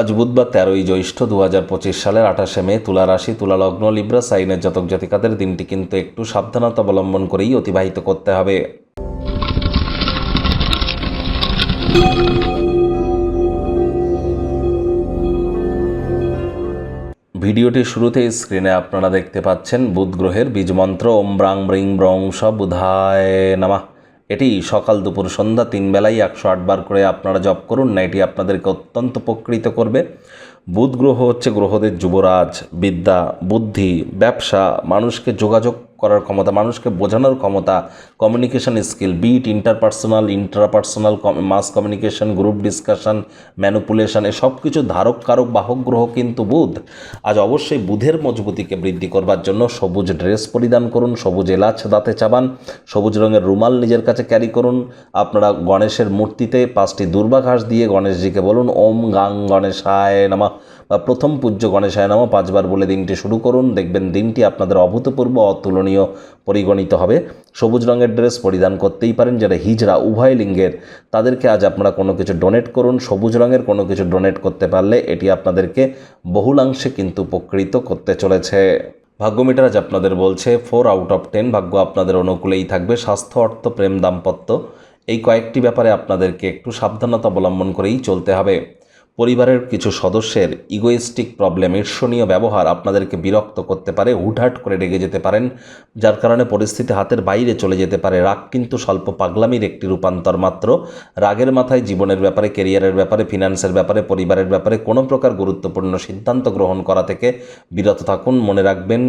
আজ বুধবার তেরোই জ্যৈষ্ঠ দু হাজার পঁচিশ সালের আঠাশে মে তুলা রাশি, তুলা লগ্ন, লিব্রা, সাইনের জাতক জাতিকাদের দিনটি কিন্তু একটু সাবধানতা অবলম্বন করেই অতিবাহিত করতে হবে। ভিডিওটির শুরুতেই স্ক্রিনে আপনারা দেখতে পাচ্ছেন বুধ গ্রহের বীজমন্ত্র ওম ব্রাং ব্রিং ব্রং স বুধায় নামা। এটি সকাল দুপুর সন্ধ্যা তিন বেলায় একশো আটবার করে আপনারা জপ করুন। না, এটি আপনাদেরকে অত্যন্ত উপকৃত করবে। বুধ গ্রহ হচ্ছে গ্রহদের যুবরাজ, বিদ্যা, বুদ্ধি, ব্যবসা, মানুষকে যোগাযোগ করার ক্ষমতা, মানুষকে বোঝানোর ক্ষমতা communication skill be it interpersonal interpersonal mass communication group discussion manipulation এ সব কিছু ধারক, কারক, বাহক, গ্রহ কিন্তু বুধ। আজ অবশ্যই বুধের মজবুতিকে বৃদ্ধি করবার জন্য সবুজ ড্রেস পরিধান করুন, সবুজ এলাচ দাঁতে চাবান, সবুজ রঙের রুমাল নিজের কাছে ক্যারি করুন। আপনারা গণেশের মূর্তিতে পাঁচটি দুর্বাঘাস দিয়ে গণেশজিকে বলুন, ওম গাং গণেশায় নামা। বা প্রথম পূজ্য গণেশায় নামা, পাঁচবার বলে দিনটি শুরু করুন। দেখবেন দিনটি আপনাদের অভূতপূর্ব, অতুলনীয়। পরিগণিত হবে। সবুজ রঙের ড্রেস পরিধান করতেই পারেন যারা হিজরা উভয় লিঙ্গের। তাদেরকে আজ আপনারা কোনো কিছু ডোনেট করুন। সবুজ রঙের কোনো কিছু ডোনেট করতে পারলে এটি আপনাদেরকে বহুলাংশে কিন্তু উপকৃত করতে চলেছে। ভাগ্যমিটার আজ আপনাদের বলছে ফোর আউট অফ টেন ভাগ্য আপনাদের অনুকূলেই থাকবে। স্বাস্থ্য, অর্থ, প্রেম, দাম্পত্য। এই কয়েকটি ব্যাপারে আপনাদেরকে একটু সাবধানতা অবলম্বন করেই চলতে হবে। পরিবারের কিছু সদস্যের ইগোয়েস্টিক প্রবলেম ঈর্ষণীয় ব্যবহার আপনাদেরকে বিরক্ত করতে পারে, হুটহাট করে রেগে যেতে পারেন, যার কারণে পরিস্থিতি হাতের বাইরে চলে যেতে পারে। রাগ কিন্তু স্বল্প পাগলামির একটি রূপান্তর মাত্র। রাগের মাথায় জীবনের ব্যাপারে কেরিয়ারের ব্যাপারে ফিনান্সের ব্যাপারে, পরিবারের ব্যাপারে কোনো প্রকার গুরুত্বপূর্ণ সিদ্ধান্ত গ্রহণ করা থেকে বিরত থাকুন। মনে রাখবেন,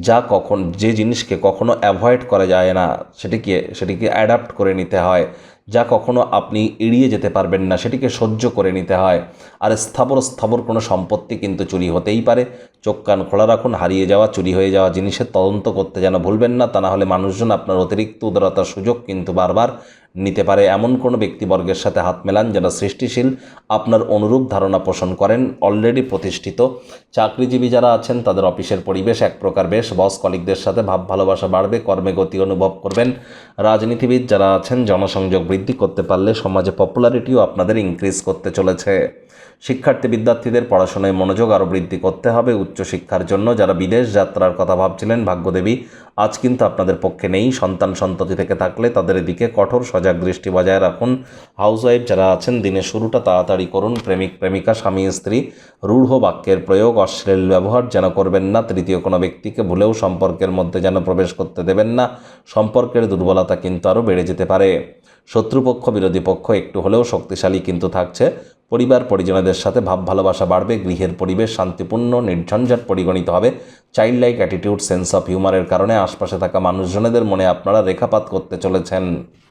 যা কখন, যে জিনিসকে কখনো অ্যাভয়েড করা যায় না, সেটিকে সেটিকে অ্যাডাপ্ট করে নিতে হয়। যা কখনো আপনি এড়িয়ে যেতে পারবেন না, সেটিকে সহ্য করে নিতে হয়। আর স্থাবর স্থাবর কোনো সম্পত্তি কিন্তু চুরি হতেই পারে। চোখ কান খোলা রাখুন, হারিয়ে যাওয়া, চুরি হয়ে যাওয়া জিনিসের তদন্ত করতে যেন ভুলবেন না, তা না হলে মানুষজন আপনার অতিরিক্ত উদারতার সুযোগ কিন্তু বারবার নিতে পারে এমন কোনো ব্যক্তিবর্গের সাথে হাত মেলান যারা সৃষ্টিশীল আপনার অনুরূপ ধারণা পোষণ করেন অলরেডি প্রতিষ্ঠিত। চাকরিজীবী যারা আছেন, তাদের অফিসের পরিবেশ এক প্রকার বেশ। বস কলিকদের সাথে ভাব ভালোবাসা বাড়বে, কর্মে গতি অনুভব করবেন। রাজনীতিবিদ যারা আছেন, জনসংযোগ বৃদ্ধি করতে পারলে সমাজে পপুলারিটিও আপনাদের ইনক্রিজ করতে চলেছে। শিক্ষার্থী বিদ্যার্থীদের পড়াশোনায় মনোযোগ আরও বৃদ্ধি করতে হবে উচ্চশিক্ষার জন্য। যারা বিদেশ যাত্রার কথা ভাবছিলেন, ভাগ্যদেবী, আজ কিন্তু আপনাদের পক্ষে নেই। সন্তান সন্ততি থেকে থাকলে তাদের দিকে কঠোর সজাগ দৃষ্টি বজায় রাখুন। হাউসওয়াইফ যারা আছেন, দিনের শুরুটা তাড়াতাড়ি করুন। প্রেমিক, প্রেমিকা, স্বামী, স্ত্রী, রূঢ় বাক্যের প্রয়োগ, অশ্লীল ব্যবহার যেন করবেন না। তৃতীয় কোনো ব্যক্তিকে ভুলেও সম্পর্কের মধ্যে যেন প্রবেশ করতে দেবেন না। সম্পর্কের দুর্বলতা কিন্তু আরও বেড়ে যেতে পারে। শত্রুপক্ষ, বিরোধী পক্ষ একটু হলেও শক্তিশালী কিন্তু থাকছে। পরিবার, পরিজনদের সাথে ভাব, ভালোবাসা বাড়বে। গৃহের পরিবেশ শান্তিপূর্ণ, নির্ঝঞ্ঝাট পরিগণিত হবে। Child like attitude sense of হিউমারের কারণে আশপাশে থাকা মানুষজনেদের মনে আপনারা রেখাপাত করতে চলেছেন।